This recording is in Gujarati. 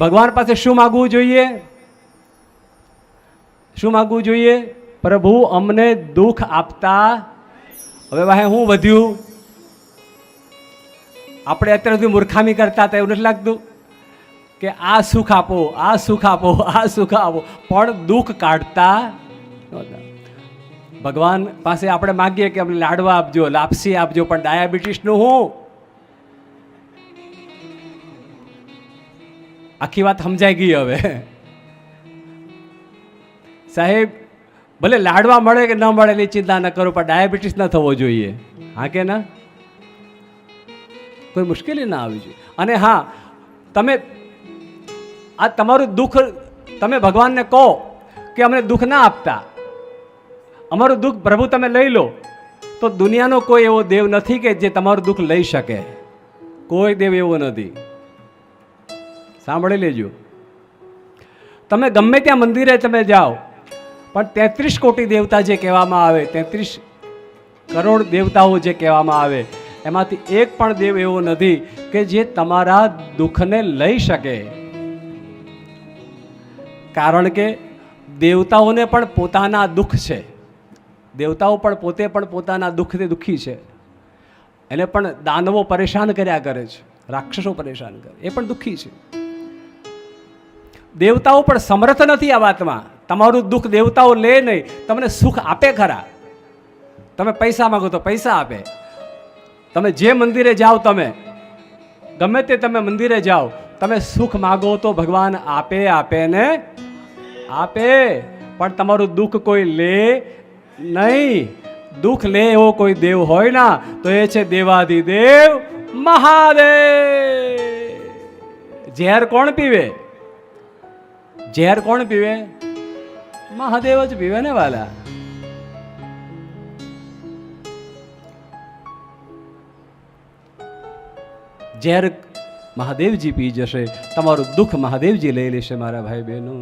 ભગવાન પાસે શું માગવું જોઈએ? શું માગવું જોઈએ? પ્રભુ, અમને દુઃખ આપતા. હવે ભાઈ હું વધ્યું? આપણે અત્યાર સુધી મૂર્ખામી કરતા હતા, એવું નથી લાગતું? કે આ સુખ આપો, આ સુખ આપો, આ સુખ આપો. પણ દુઃખ કાઢતા ભગવાન પાસે આપણે માગીએ કે અમને લાડવા આપજો, લાપસી આપજો, પણ ડાયાબિટીસનું હું? આખી વાત સમજાઈ ગઈ હવે. સાહેબ, ભલે લાડવા મળે કે ન મળે એની ચિંતા ન કરો, પણ ડાયાબિટીસ ન થવો જોઈએ. હા કે ના? કોઈ મુશ્કેલી ના આવી જોઈએ. અને હા, તમે, આ તમારું દુઃખ, તમે ભગવાનને કહો કે અમને દુઃખ ના આપતા. અમારું દુઃખ પ્રભુ તમે લઈ લો. તો દુનિયાનો કોઈ એવો દેવ નથી કે જે તમારું દુઃખ લઈ શકે. કોઈ દેવ એવો નથી. સાંભળી લેજો. તમે ગમે ત્યાં મંદિરે તમે જાઓ, પણ તેત્રીસ કોટી દેવતા જે કહેવામાં આવે, તેત્રીસ કરોડ દેવતાઓ જે કહેવામાં આવે, એમાંથી એક પણ દેવ એવો નથી કે જે તમારા દુઃખને લઈ શકે. કારણ કે દેવતાઓને પણ પોતાના દુઃખ છે. દેવતાઓ પણ પોતે પણ પોતાના દુઃખથી દુઃખી છે. એને પણ દાનવો પરેશાન કર્યા કરે છે, રાક્ષસો પરેશાન કરે, એ પણ દુઃખી છે. દેવતાઓ પણ સમર્થ નથી આ વાતમાં. તમારું દુઃખ દેવતાઓ લે નહીં. તમને સુખ આપે ખરા. તમે પૈસા માગો તો પૈસા આપે. તમે જે મંદિરે જાઓ તમે, ગમે તે તમે મંદિરે જાઓ, તમે સુખ માગો તો ભગવાન આપે આપે ને આપે. પણ તમારું દુઃખ કોઈ લે નહીં. દુઃખ લે એવો કોઈ દેવ હોય ના, તો એ છે દેવાધિદેવ મહાદેવ. ઝેર કોણ પીવે? ઝેર કોણ પીવે? મહાદેવ જ પીવે ને વાલા. ઝેર મહાદેવજી પી જશે, તમારું દુઃખ મહાદેવજી લઈ લેશે, મારા ભાઈ બહેનો